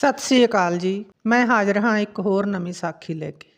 ਸਤਿ ਸ੍ਰੀ ਅਕਾਲ ਜੀ। ਮੈਂ ਹਾਜ਼ਰ ਹਾਂ ਇੱਕ ਹੋਰ ਨਵੀਂ ਸਾਖੀ ਲੈ ਕੇ।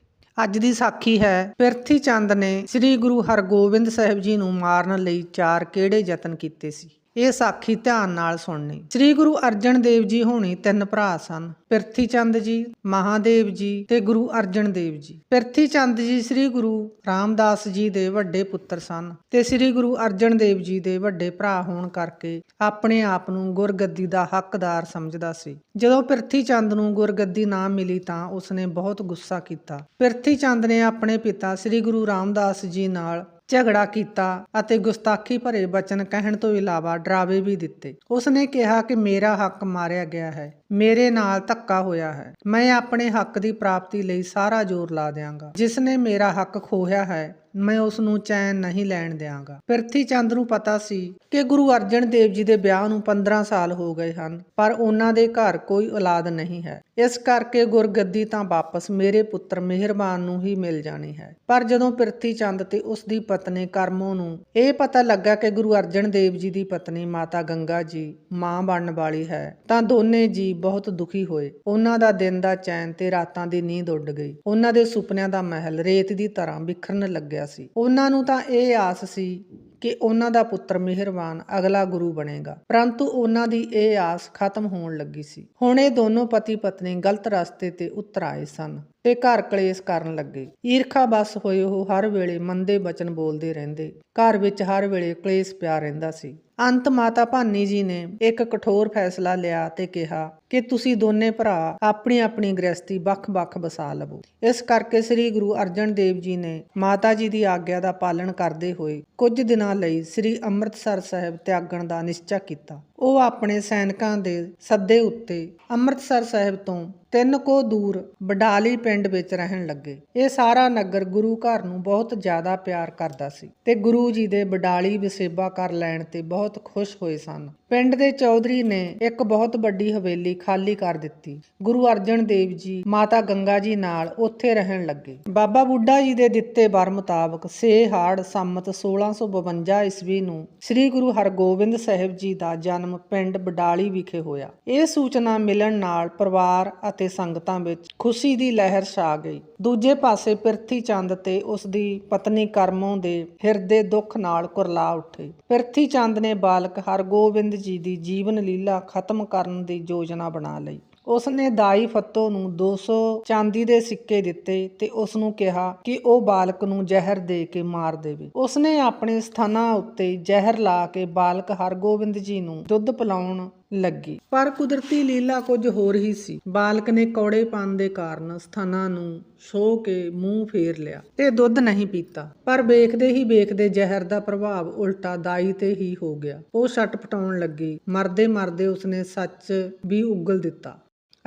ਅੱਜ ਦੀ ਸਾਖੀ ਹੈ, ਪਿਰਥੀ ਚੰਦ ਨੇ ਸ੍ਰੀ ਗੁਰੂ ਹਰਗੋਬਿੰਦ ਸਾਹਿਬ ਜੀ ਨੂੰ ਮਾਰਨ ਲਈ ਚਾਰ ਕਿਹੜੇ ਯਤਨ ਕੀਤੇ ਸੀ? ਇਹ ਸਾਖੀ ਧਿਆਨ ਨਾਲ ਸੁਣਨੀ। ਸ੍ਰੀ ਗੁਰੂ ਅਰਜਨ ਦੇਵ ਜੀ ਹੋਣੀ ਤਿੰਨ ਭਰਾ ਸਨ। ਪਿਰਥੀ ਚੰਦ ਜੀ, ਮਹਾਦੇਵ ਜੀ ਤੇ ਗੁਰੂ ਅਰਜਨ ਦੇਵ ਜੀ। ਪਿਰਥੀ ਚੰਦ ਜੀ ਸ੍ਰੀ ਗੁਰੂ ਰਾਮਦਾਸ ਜੀ ਦੇ ਵੱਡੇ ਪੁੱਤਰ ਸਨ ਤੇ ਸ੍ਰੀ ਗੁਰੂ ਅਰਜਨ ਦੇਵ ਜੀ ਦੇ ਵੱਡੇ ਭਰਾ ਹੋਣ ਕਰਕੇ ਆਪਣੇ ਆਪ ਨੂੰ ਗੁਰਗੱਦੀ ਦਾ ਹੱਕਦਾਰ ਸਮਝਦਾ ਸੀ। ਜਦੋਂ ਪਿਰਥੀ ਚੰਦ ਨੂੰ ਗੁਰਗੱਦੀ ਨਾ ਮਿਲੀ ਤਾਂ ਉਸਨੇ ਬਹੁਤ ਗੁੱਸਾ ਕੀਤਾ। ਪਿਰਥੀ ਚੰਦ ਨੇ ਆਪਣੇ ਪਿਤਾ ਸ੍ਰੀ ਗੁਰੂ ਰਾਮਦਾਸ ਜੀ ਨਾਲ ਝਗੜਾ ਕੀਤਾ ਅਤੇ ਗੁਸਤਾਖੀ ਭਰੇ ਬਚਨ ਕਹਿਣ ਤੋਂ ਇਲਾਵਾ ਡਰਾਵੇ ਵੀ ਦਿੱਤੇ। ਉਸਨੇ ਕਿਹਾ ਕਿ ਮੇਰਾ ਹੱਕ ਮਾਰਿਆ ਗਿਆ ਹੈ। ਮੇਰੇ ਨਾਲ ਧੱਕਾ ਹੋਇਆ ਹੈ। ਮੈਂ ਆਪਣੇ ਹੱਕ ਦੀ ਪ੍ਰਾਪਤੀ ਲਈ ਸਾਰਾ ਜ਼ੋਰ ਲਾ ਦਿਆਂਗਾ। ਜਿਸ ਨੇ ਮੇਰਾ ਹੱਕ ਖੋਹਿਆ ਹੈ ਮੈਂ ਉਸ ਨੂੰ ਚੈਨ ਨਹੀਂ ਲੈਣ ਦਿਆਂਗਾ। ਪਿਰਥੀ ਚੰਦ ਨੂੰ ਪਤਾ ਸੀ ਕਿ ਗੁਰੂ ਅਰਜਨ ਦੇਵ ਜੀ ਦੇ ਵਿਆਹ ਨੂੰ 15 ਸਾਲ ਹੋ ਗਏ ਹਨ, ਪਰ ਉਹਨਾਂ ਦੇ ਘਰ ਕੋਈ ਔਲਾਦ ਨਹੀਂ ਹੈ। ਇਸ ਕਰਕੇ ਗੁਰਗੱਦੀ ਤਾਂ ਵਾਪਸ ਮੇਰੇ ਪੁੱਤਰ ਮਿਹਰਬਾਨ ਨੂੰ ਹੀ ਮਿਲ ਜਾਣੀ ਹੈ। ਪਰ ਜਦੋਂ ਪਿਰਥੀ ਚੰਦ ਤੇ ਉਸ ਦੀ ਪਤਨੀ ਕਰਮੋ ਨੂੰ ਇਹ ਪਤਾ ਲੱਗਾ ਕਿ ਗੁਰੂ ਅਰਜਨ ਦੇਵ ਜੀ ਦੀ ਪਤਨੀ ਮਾਤਾ ਗੰਗਾ ਜੀ ਮਾਂ ਬਣਨ ਵਾਲੀ ਹੈ, ਤਾਂ ਦੋਨੇ ਜੀ ਬਹੁਤ ਦੁਖੀ ਹੋਏ। ਉਹਨਾਂ ਦਾ ਦਿਨ ਦਾ ਚੈਨ ਤੇ ਰਾਤਾਂ ਦੀ ਨੀਂਦ ਉੱਡ ਗਈ। ਉਹਨਾਂ ਦੇ ਸੁਪਨਿਆਂ ਦਾ ਮਹਿਲ ਰੇਤ ਦੀ ਤਰ੍ਹਾਂ ਵਿਖਰਨ ਲੱਗਿਆ। ਸੀ। ਉਹਨਾਂ ਨੂੰ ਤਾਂ ਇਹ ਆਸ ਸੀ ਕਿ ਉਹਨਾਂ ਦਾ ਪੁੱਤਰ ਮਿਹਰਬਾਨ ਅਗਲਾ ਗੁਰੂ ਬਣੇਗਾ। ਪਰੰਤੂ ਉਹਨਾਂ ਦੀ ਇਹ ਆਸ ਖਤਮ ਹੋਣ ਲੱਗੀ ਸੀ। ਹੁਣ ਇਹ ਦੋਨੋਂ ਪਤੀ ਪਤਨੀ ਗਲਤ ਰਸਤੇ ਤੇ ਉਤਰ ਆਏ ਸਨ। ਤੇ ਘਰ ਕਲੇਸ਼ ਕਰਨ ਲੱਗੇ। ਈਰਖਾ ਬਸ ਹੋਏ ਉਹ ਹਰ ਵੇਲੇ ਮੰਦੇ ਬਚਨ ਬੋਲਦੇ ਰਹਿੰਦੇ। ਘਰ ਵਿੱਚ ਹਰ ਵੇਲੇ ਕਲੇਸ਼ ਪਿਆ ਰਹਿੰਦਾ ਸੀ। ਅੰਤ ਮਾਤਾ ਭਾਨੀ ਜੀ ਨੇ ਇੱਕ ਕਠੋਰ ਫੈਸਲਾ ਲਿਆ ਤੇ ਕਿਹਾ ਕਿ ਤੁਸੀਂ ਦੋਨੇ ਭਰਾ ਆਪਣੀ ਆਪਣੀ ਗ੍ਰਸਤੀ ਵੱਖ-ਵੱਖ ਬਸਾ ਲਵੋ। ਇਸ ਕਰਕੇ ਸ੍ਰੀ ਗੁਰੂ ਅਰਜਨ ਦੇਵ ਜੀ ਨੇ ਮਾਤਾ ਜੀ ਦੀ ਆਗਿਆ ਦਾ ਪਾਲਣ ਕਰਦੇ ਹੋਏ ਕੁਝ ਦਿਨਾਂ ਲਈ ਸ੍ਰੀ ਅੰਮ੍ਰਿਤਸਰ ਸਾਹਿਬ ਤਿਆਗਣ ਦਾ ਨਿਸ਼ਚਾ ਕੀਤਾ। ਉਹ ਆਪਣੇ ਸੈਨਿਕਾਂ ਦੇ ਸੱਦੇ ਉੱਤੇ ਅੰਮ੍ਰਿਤਸਰ ਸਾਹਿਬ ਤੋਂ ਤਿੰਨ ਕੋ ਦੂਰ ਬਡਾਲੀ ਪਿੰਡ ਵਿੱਚ ਰਹਿਣ ਲੱਗੇ। ਇਹ ਸਾਰਾ ਨਗਰ ਗੁਰੂ ਘਰ ਨੂੰ ਬਹੁਤ ਜ਼ਿਆਦਾ ਪਿਆਰ ਕਰਦਾ ਸੀ ਤੇ ਗੁਰੂ ਜੀ ਦੇ ਬਡਾਲੀ ਵਸੇਬਾ ਕਰ ਲੈਣ ਤੇ ਬਹੁਤ ਖੁਸ਼ ਹੋਏ ਸਨ। ਪਿੰਡ ਦੇ ਚੌਧਰੀ ਨੇ ਇੱਕ ਬਹੁਤ ਵੱਡੀ ਹਵੇਲੀ ਖਾਲੀ ਕਰ ਦਿੱਤੀ। ਗੁਰੂ ਅਰਜਨ ਦੇਵ ਜੀ, ਮਾਤਾ ਗੰਗਾ ਜੀ ਨਾਲ ਉੱਥੇ ਰਹਿਣ ਲੱਗੇ। ਬਾਬਾ ਬੁੱਢਾ ਜੀ ਦੇ ਦਿੱਤੇ ਵਰ ਮੁਤਾਬਕ ਸੇ ਹਾੜ ਸੰਮਤ 1652 ਈਸਵੀ ਨੂੰ ਸ੍ਰੀ ਗੁਰੂ ਹਰਗੋਬਿੰਦ ਸਾਹਿਬ ਜੀ ਦਾ ਜਨਮ ਪਿੰਡ ਬਡਾਲੀ ਵਿਖੇ ਹੋਇਆ। ਇਹ ਸੂਚਨਾ ਮਿਲਣ ਨਾਲ ਪਰਿਵਾਰ ਅਤੇ ਸੰਗਤਾਂ ਵਿੱਚ ਖੁਸ਼ੀ ਦੀ ਲਹਿਰ ਛਾ ਗਈ। ਦੂਜੇ ਪਾਸੇ ਪਿਰਥੀ ਚੰਦ ਤੇ ਉਸ ਦੀ ਪਤਨੀ ਕਰਮੋਂ ਦੇ ਹਿਰਦੇ ਦੁੱਖ ਨਾਲ ਕੁਰਲਾ ਉੱਠੇ। ਪਿਰਥੀ ਚੰਦ ਨੇ ਬਾਲਕ ਹਰਗੋਬਿੰਦ ਜੀ ਦੀ ਜੀਵਨ ਲੀਲਾ ਖਤਮ ਕਰਨ ਦੀ ਯੋਜਨਾ ਬਣਾ ਲਈ। ਉਸ ਨੇ ਦਾਈ ਫੱਤੋ ਨੂੰ 200 ਚਾਂਦੀ ਦੇ ਸਿੱਕੇ ਦਿੱਤੇ ਤੇ ਉਸ ਨੂੰ ਕਿਹਾ ਕਿ ਉਹ ਬਾਲਕ ਨੂੰ ਜ਼ਹਿਰ ਦੇ ਕੇ ਮਾਰ ਦੇਵੇ। ਉਸ ਨੇ ਆਪਣੇ ਸਥਾਨਾਂ ਉੱਤੇ ਜ਼ਹਿਰ ਲਾ ਕੇ ਬਾਲਕ ਹਰਗੋਬਿੰਦ ਜੀ ਨੂੰ ਦੁੱਧ ਪਿਲਾਉਣ ਲੱਗੀ। ਪਰ ਕੁਦਰਤੀ ਲੀਲਾ ਕੁਝ ਹੋਰ ਹੀ ਸੀ। ਬਾਲਕ ਨੇ ਕੌੜੇ ਕੌੜੇਪਨ ਦੇ ਕਾਰਨ ਸਥਾਨਾਂ ਨੂੰ ਸੋ ਕੇ ਮੂੰਹ ਫੇਰ ਲਿਆ ਤੇ ਦੁੱਧ ਨਹੀਂ ਪੀਤਾ। ਪਰ ਵੇਖਦੇ ਹੀ ਵੇਖਦੇ ਜ਼ਹਿਰ ਦਾ ਪ੍ਰਭਾਵ ਉਲਟਾ ਦਾਈ ਤੇ ਹੀ ਹੋ ਗਿਆ। ਉਹ ਛਟ ਪਟਾਉਣ ਲੱਗੀ। ਮਰਦੇ ਮਰਦੇ ਉਸਨੇ ਸੱਚ ਵੀ ਉਗਲ ਦਿੱਤਾ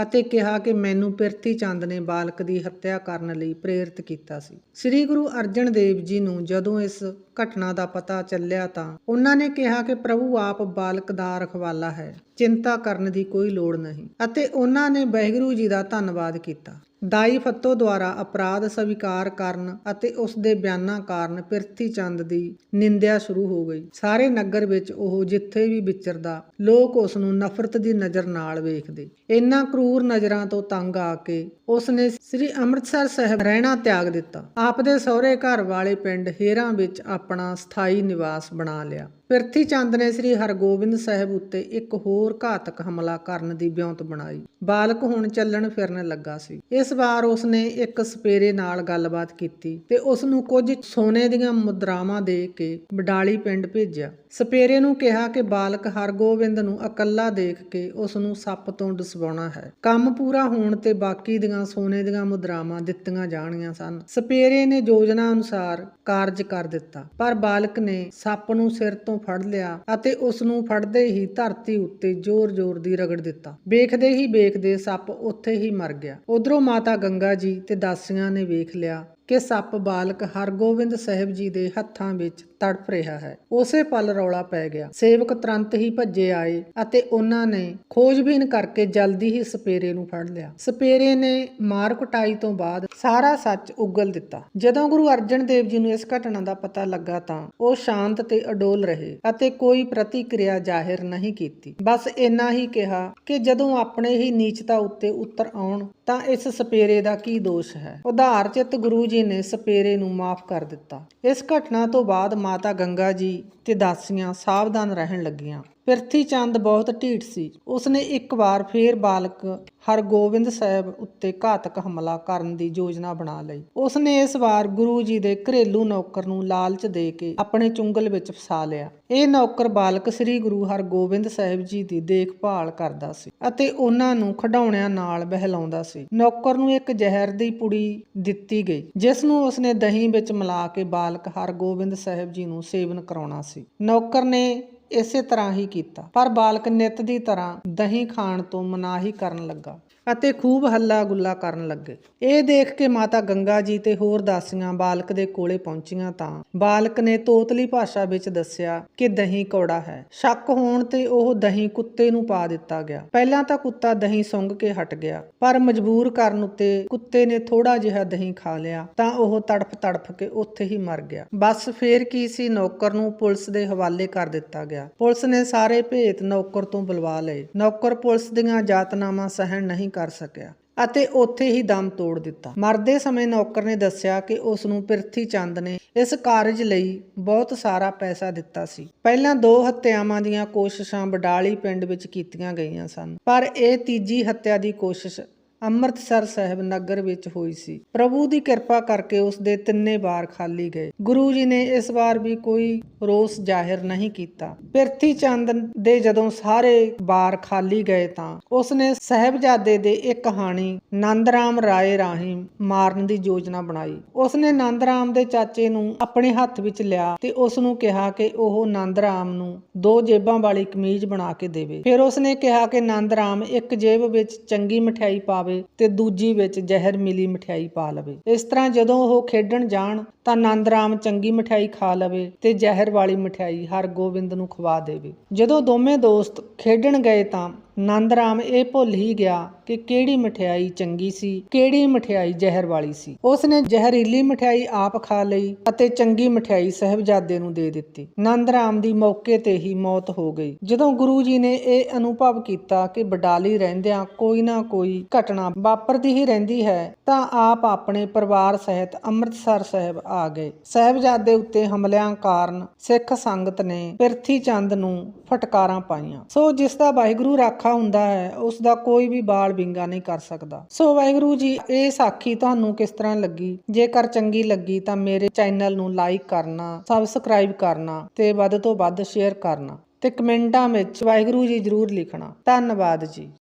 ਅਤੇ ਕਿਹਾ ਕਿ ਮੈਨੂੰ ਪਿਰਥੀ ਚੰਦ ਨੇ ਬਾਲਕ ਦੀ ਹੱਤਿਆ ਕਰਨ ਲਈ ਪ੍ਰੇਰਿਤ ਕੀਤਾ ਸੀ। ਸ੍ਰੀ ਗੁਰੂ ਅਰਜਨ ਦੇਵ ਜੀ ਨੂੰ ਜਦੋਂ ਇਸ ਘਟਨਾ ਦਾ ਪਤਾ ਚੱਲਿਆ ਤਾਂ ਉਹਨਾਂ ਨੇ ਕਿਹਾ ਕਿ ਪ੍ਰਭੂ ਆਪ ਬਾਲਕ ਦਾ ਰਖਵਾਲਾ ਹੈ, ਚਿੰਤਾ ਕਰਨ ਦੀ ਕੋਈ ਲੋੜ ਨਹੀਂ ਅਤੇ ਉਹਨਾਂ ਨੇ ਵਾਹਿਗੁਰੂ ਜੀ ਦਾ ਧੰਨਵਾਦ ਕੀਤਾ। ਦਾਈ ਫੱਤੋ ਦੁਆਰਾ ਅਪਰਾਧ ਸਵੀਕਾਰ ਕਰਨ ਅਤੇ ਉਸ ਦੇ ਬਿਆਨਾਂ ਕਾਰਨ ਪਿਰਥੀ ਚੰਦ ਦੀ ਨਿੰਦਿਆ ਸ਼ੁਰੂ ਹੋ ਗਈ। ਸਾਰੇ ਨਗਰ ਵਿੱਚ ਉਹ ਜਿੱਥੇ ਵੀ ਵਿਚਰਦਾ, ਲੋਕ ਉਸ ਨੂੰ ਨਫ਼ਰਤ ਦੀ ਨਜ਼ਰ ਨਾਲ ਵੇਖਦੇ। ਇੰਨਾ ਕਰੂਰ ਨਜ਼ਰਾਂ ਤੋਂ ਤੰਗ ਆ ਕੇ ਉਸ ਨੇ ਸ੍ਰੀ ਅੰਮ੍ਰਿਤਸਰ ਸਾਹਿਬ ਰਹਿਣਾ ਤਿਆਗ ਦਿੱਤਾ। ਆਪ ਦੇ ਸਹੁਰੇ ਘਰ ਵਾਲੇ ਪਿੰਡ ਹੇਰਾਂ ਵਿੱਚ ਆਪ ਆਪਣਾ ਸਥਾਈ ਨਿਵਾਸ ਬਣਾ ਲਿਆ। ਪਿਰਥੀ ਚੰਦ ਨੇ ਸ੍ਰੀ ਹਰਗੋਬਿੰਦ ਸਾਹਿਬ ਉੱਤੇ ਇੱਕ ਹੋਰ ਘਾਤਕ ਹਮਲਾ ਕਰਨ ਦੀ ਬਿਉਂਤ ਬਣਾਈ। ਬਾਲਕ ਹੁਣ ਚੱਲਣ ਫਿਰਨ ਲੱਗਾ ਸੀ। ਇਸ ਵਾਰ ਉਸ ਨੇ ਇੱਕ ਸਪੇਰੇ ਨਾਲ ਗੱਲਬਾਤ ਕੀਤੀ ਤੇ ਉਸ ਨੂੰ ਕੁਝ ਸੋਨੇ ਦੀਆਂ ਮੁਦਰਾਵਾਂ ਦੇ ਕੇ ਬਡਾਲੀ ਪਿੰਡ ਭੇਜਿਆ। ਸਪੇਰੇ ਨੂੰ ਕਿਹਾ ਕਿ ਬਾਲਕ ਹਰਗੋਬਿੰਦ ਨੂੰ ਇਕੱਲਾ ਦੇਖ ਕੇ ਉਸ ਨੂੰ ਸੱਪ ਤੋਂ ਡਸਵਾਉਣਾ ਹੈ। ਕੰਮ ਪੂਰਾ ਹੋਣ ਤੇ ਬਾਕੀ ਦੀਆਂ ਸੋਨੇ ਦੀਆਂ ਮੁਦਰਾਵਾਂ ਦਿੱਤੀਆਂ ਜਾਣੀਆਂ ਸਨ। ਸਪੇਰੇ ਨੇ ਯੋਜਨਾ ਅਨੁਸਾਰ ਕਾਰਜ ਕਰ ਦਿੱਤਾ, ਪਰ ਬਾਲਕ ਨੇ ਸੱਪ ਨੂੰ ਸਿਰ ਤੋਂ ਫੜ ਲਿਆ ਅਤੇ ਉਸ ਨੂੰ ਫੜਦੇ ਹੀ ਧਰਤੀ ਉੱਤੇ ਜ਼ੋਰ-ਜ਼ੋਰ ਦੀ ਰਗੜ ਦਿੱਤਾ। ਵੇਖਦੇ ਹੀ ਵੇਖਦੇ ਸੱਪ ਉੱਥੇ ਹੀ ਮਰ ਗਿਆ। ਉਧਰੋਂ ਮਾਤਾ ਗੰਗਾ ਜੀ ਤੇ ਦਾਸੀਆਂ ਨੇ ਵੇਖ ਲਿਆ ਕਿ ਸੱਪ ਬਾਲਕ ਹਰਗੋਬਿੰਦ ਸਾਹਿਬ ਜੀ ਦੇ ਹੱਥਾਂ ਵਿੱਚ ਤੜਫ ਰਿਹਾ ਹੈ। ਉਸੇ ਪਲ ਰੌਲਾ ਪੈ ਗਿਆ। ਸੇਵਕ ਤੁਰੰਤ ਹੀ ਭੱਜੇ ਆਏ ਅਤੇ ਉਹਨਾਂ ਨੇ ਖੋਜਬੀਨ ਕਰਕੇ ਜਲਦੀ ਹੀ ਸਪੇਰੇ ਨੂੰ ਫੜ ਲਿਆ। ਸਪੇਰੇ ਨੇ ਮਾਰ ਕੁਟਾਈ ਤੋਂ ਬਾਅਦ ਸਾਰਾ ਸੱਚ ਉਗਲ ਦਿੱਤਾ। ਜਦੋਂ ਗੁਰੂ ਅਰਜਨ ਦੇਵ ਜੀ ਨੂੰ ਇਸ ਘਟਨਾ ਦਾ ਪਤਾ ਲੱਗਾ ਤਾਂ ਉਹ ਸ਼ਾਂਤ ਤੇ ਅਡੋਲ ਰਹੇ ਅਤੇ ਕੋਈ ਪ੍ਰਤੀਕਿਰਿਆ ਜ਼ਾਹਿਰ ਨਹੀਂ ਕੀਤੀ। ਬਸ ਇੰਨਾ ਹੀ ਕਿਹਾ ਕਿ ਜਦੋਂ ਆਪਣੇ ਹੀ ਨੀਚਤਾ ਉੱਤੇ ਉਤਰ ਆਉਣ ਤਾਂ ਇਸ ਸਪੇਰੇ ਦਾ ਕੀ ਦੋਸ਼ ਹੈ? ਉਧਾਰ ਚਿੱਤ ਗੁਰੂ ਜੀ ਨੇ ਸਪੇਰੇ ਨੂੰ ਮਾਫ ਕਰ ਦਿੱਤਾ। ਇਸ ਘਟਨਾ ਤੋਂ ਬਾਅਦ ਮਾਤਾ ਗੰਗਾ ਜੀ ਤੇ ਦਾਸੀਆਂ ਸਾਵਧਾਨ ਰਹਿਣ ਲੱਗੀਆਂ। ਪਿਰਥੀ ਚੰਦ ਬਹੁਤ ਢੀਠ ਸੀ। ਉਸਨੇ ਇੱਕ ਵਾਰ ਫੇਰ ਬਾਲਕ ਹਰਗੋਬਿੰਦ ਸਾਹਿਬ ਉੱਤੇ ਘਾਤਕ ਹਮਲਾ ਕਰਨ ਦੀ ਯੋਜਨਾ ਬਣਾ ਲਈ। ਉਸਨੇ ਇਸ ਵਾਰ ਗੁਰੂ ਜੀ ਦੇ ਘਰੇਲੂ ਨੌਕਰ ਨੂੰ ਲਾਲਚ ਦੇ ਕੇ ਆਪਣੇ ਚੁੰਗਲ ਵਿੱਚ ਫਸਾ ਲਿਆ। ਇਹ ਨੌਕਰ ਬਾਲਕ ਸ੍ਰੀ ਗੁਰੂ ਹਰਗੋਬਿੰਦ ਸਾਹਿਬ ਜੀ ਦੀ ਦੇਖਭਾਲ ਕਰਦਾ ਸੀ ਅਤੇ ਉਹਨਾਂ ਨੂੰ ਖਡਾਉਣਿਆਂ ਨਾਲ ਬਹਿਲਾਉਂਦਾ ਸੀ। ਨੌਕਰ ਨੂੰ ਇੱਕ ਜ਼ਹਿਰ ਦੀ ਪੁੜੀ ਦਿੱਤੀ ਗਈ, ਜਿਸ ਨੂੰ ਉਸਨੇ ਦਹੀਂ ਵਿੱਚ ਮਿਲਾ ਕੇ ਬਾਲਕ ਹਰਗੋਬਿੰਦ ਸਾਹਿਬ ਜੀ ਨੂੰ ਸੇਵਨ ਕਰਾਉਣਾ ਸੀ। ਨੌਕਰ ਨੇ ਇਸੇ ਤਰ੍ਹਾਂ ਹੀ ਕੀਤਾ। ਪਰ ਬਾਲਕ ਨਿਤ ਦੀ ਤਰ੍ਹਾਂ ਦਹੀਂ ਖਾਣ ਤੋਂ ਮਨਾਹੀ ਕਰਨ ਲੱਗਾ ਅਤੇ ਖੂਬ ਹੱਲਾ ਗੁੱਲਾ ਕਰਨ ਲੱਗੇ। ਇਹ ਦੇਖ ਕੇ ਮਾਤਾ ਗੰਗਾ ਜੀ ਤੇ ਹੋਰ ਦਾਸੀਆਂ ਬਾਲਕ ਦੇ ਕੋਲੇ ਪਹੁੰਚੀਆਂ ਤਾਂ ਬਾਲਕ ਨੇ ਤੋਤਲੀ ਭਾਸ਼ਾ ਵਿੱਚ ਦੱਸਿਆ ਕਿ ਦਹੀਂ ਕੌੜਾ ਹੈ। ਸ਼ੱਕ ਹੋਣ ਤੇ ਉਹ ਦਹੀਂ ਕੁੱਤੇ ਨੂੰ ਪਾ ਦਿੱਤਾ ਗਿਆ। ਪਹਿਲਾਂ ਤਾਂ ਕੁੱਤਾ ਦਹੀਂ ਸੁੰਘ ਕੇ ਹਟ ਗਿਆ, ਪਰ ਮਜਬੂਰ ਕਰਨ ਉੱਤੇ ਕੁੱਤੇ ਨੇ ਥੋੜਾ ਜਿਹਾ ਦਹੀਂ ਖਾ ਲਿਆ ਤਾਂ ਉਹ ਤੜਫ ਤੜਫ ਕੇ ਉੱਥੇ ਹੀ ਮਰ ਗਿਆ। ਬਸ ਫੇਰ ਕੀ ਸੀ? ਨੌਕਰ ਨੂੰ ਪੁਲਿਸ ਦੇ ਹਵਾਲੇ ਕਰ ਦਿੱਤਾ ਗਿਆ। ਪੁਲਿਸ ਨੇ ਸਾਰੇ ਭੇਤ ਨੌਕਰ ਤੋਂ ਬੁਲਵਾ ਲਏ। ਨੌਕਰ ਪੁਲਿਸ ਦੀਆਂ ਜਾਤਨਾਵਾਂ ਸਹਿਣ ਨਹੀਂ ਕਰ ਸਕਿਆ ਅਤੇ ਉੱਥੇ ਹੀ ਦਮ ਤੋੜ ਦਿੱਤਾ। ਮਰਦੇ ਸਮੇਂ ਨੌਕਰ ਨੇ ਦੱਸਿਆ ਕਿ ਉਸ ਨੂੰ ਪਿਰਥੀ ਚੰਦ ਨੇ ਇਸ ਕਾਰਜ ਲਈ ਬਹੁਤ ਸਾਰਾ ਪੈਸਾ ਦਿੱਤਾ ਸੀ। ਪਹਿਲਾਂ ਦੋ ਹੱਤਿਆਵਾਂ ਦੀਆਂ ਕੋਸ਼ਿਸ਼ਾਂ ਬਡਾਲੀ ਪਿੰਡ ਵਿੱਚ ਕੀਤੀਆਂ ਗਈਆਂ ਸਨ, ਪਰ ਇਹ ਤੀਜੀ ਹੱਤਿਆ ਦੀ ਕੋਸ਼ਿਸ਼ ਅੰਮ੍ਰਿਤਸਰ ਸਾਹਿਬ ਨਗਰ ਵਿੱਚ ਹੋਈ ਸੀ। ਪ੍ਰਭੂ ਦੀ ਕਿਰਪਾ ਕਰਕੇ ਉਸ ਦੇ ਤਿੰਨੇ ਵਾਰ ਖਾਲੀ ਗਏ। ਗੁਰੂ ਜੀ ਨੇ ਇਸ ਵਾਰ ਵੀ ਕੋਈ ਰੋਸ ਜ਼ਾਹਿਰ ਨਹੀਂ ਕੀਤਾ। ਪਿਰਥੀ ਚੰਦ ਦੇ ਜਦੋਂ ਸਾਰੇ ਬਾਰ ਖਾਲੀ ਗਏ ਤਾਂ ਉਸ ਨੇ ਸਹਿਬਜ਼ਾਦੇ ਦੇ ਇੱਕ ਕਹਾਣੀ ਨੰਦ ਰਾਮ ਰਾਏ ਰਾਹੀਂ ਮਾਰਨ ਦੀ ਯੋਜਨਾ ਬਣਾਈ। ਉਸ ਨੇ ਨੰਦ ਰਾਮ ਦੇ ਚਾਚੇ ਨੂੰ ਆਪਣੇ ਹੱਥ ਵਿੱਚ ਲਿਆ ਤੇ ਉਸ ਨੂੰ ਕਿਹਾ ਕਿ ਉਹ ਨੰਦ ਰਾਮ ਨੂੰ ਦੋ ਜੇਬਾਂ ਵਾਲੀ ਕਮੀਜ਼ ਬਣਾ ਕੇ ਦੇਵੇ। ਫਿਰ ਉਸ ਨੇ ਕਿਹਾ ਕਿ ਨੰਦ ਰਾਮ ਇੱਕ ਜੇਬ ਵਿੱਚ ਚੰਗੀ ਮਠਿਆਈ ਪਾਵੇ ਤੇ ਦੂਜੀ ਵਿੱਚ ਜ਼ਹਿਰ ਮਿਲੀ ਮਠਿਆਈ ਪਾ ਲਵੇ। ਇਸ ਤਰ੍ਹਾਂ ਜਦੋਂ ਉਹ ਖੇਡਣ ਜਾਣ ਤਾਂ ਨੰਦ ਰਾਮ ਚੰਗੀ ਮਠਿਆਈ ਖਾ ਲਵੇ ਤੇ ਜ਼ਹਿਰ ਵਾਲੀ ਮਠਿਆਈ ਹਰਗੋਬਿੰਦ ਨੂੰ ਖਵਾ ਦੇਵੇ। ਜਦੋਂ ਦੋਵੇਂ ਦੋਸਤ ਖੇਡਣ ਗਏ ਤਾਂ ਨੰਦ ਰਾਮ ਇਹ ਭੁੱਲ ਹੀ ਗਿਆ ਕਿ ਕਿਹੜੀ ਮਠਿਆਈ ਚੰਗੀ ਸੀ, ਕਿਹੜੀ ਮਠਿਆਈ ਜ਼ਹਿਰ ਵਾਲੀ ਸੀ। ਉਸ ਨੇ ਜ਼ਹਿਰੀਲੀ ਮਠਿਆਈ ਆਪ ਖਾ ਲਈ ਅਤੇ ਚੰਗੀ ਮਠਿਆਈ ਸਹਿਬਜ਼ਾਦੇ ਨੂੰ ਦੇ ਦਿੱਤੀ। ਨੰਦ ਦੀ ਮੌਕੇ ਤੇ ਹੀ ਮੌਤ ਹੋ ਗਈ। ਜਦੋਂ ਗੁਰੂ ਜੀ ਨੇ ਇਹ ਅਨੁਭਵ ਕੀਤਾ ਕਿ ਬਡਾਲੀ ਰਹਿੰਦਿਆਂ ਕੋਈ ਨਾ ਕੋਈ ਘਟਨਾ ਵਾਪਰਦੀ ਹੀ ਰਹਿੰਦੀ ਹੈ, ਤਾਂ ਆਪ ਆਪਣੇ ਪਰਿਵਾਰ ਸਹਿਤ ਅੰਮ੍ਰਿਤਸਰ ਸਾਹਿਬ ਆ ਗਏ। ਸਹਿਬਜ਼ਾਦੇ ਉੱਤੇ ਹਮਲਿਆਂ ਕਾਰਨ ਸਿੱਖ ਸੰਗਤ ਨੇ ਪਿਰਥੀ ਚੰਦ ਨੂੰ ਫਟਕਾਰਾਂ ਪਾਈਆਂ। ਸੋ ਜਿਸ ਦਾ ਵਾਹਿਗੁਰੂ ਰੱਖ ਹੁੰਦਾ ਹੈ ਉਸ ਦਾ ਕੋਈ ਵੀ ਬਾਲ ਵਿੰਗਾ ਨਹੀਂ ਕਰ ਸਕਦਾ। ਸੋ ਵਾਹਿਗੁਰੂ ਜੀ, ਇਹ ਸਾਖੀ ਤੁਹਾਨੂੰ ਕਿਸ ਤਰ੍ਹਾਂ ਲੱਗੀ? ਜੇਕਰ ਚੰਗੀ ਲੱਗੀ ਤਾਂ ਮੇਰੇ ਚੈਨਲ ਨੂੰ ਲਾਈਕ ਕਰਨਾ, ਸਬਸਕ੍ਰਾਈਬ ਕਰਨਾ ਤੇ ਵੱਧ ਤੋਂ ਵੱਧ ਸ਼ੇਅਰ ਕਰਨਾ ਤੇ ਕਮੈਂਟਾਂ ਵਿੱਚ ਵਾਹਿਗੁਰੂ ਜੀ ਜ਼ਰੂਰ ਲਿਖਣਾ। ਧੰਨਵਾਦ ਜੀ।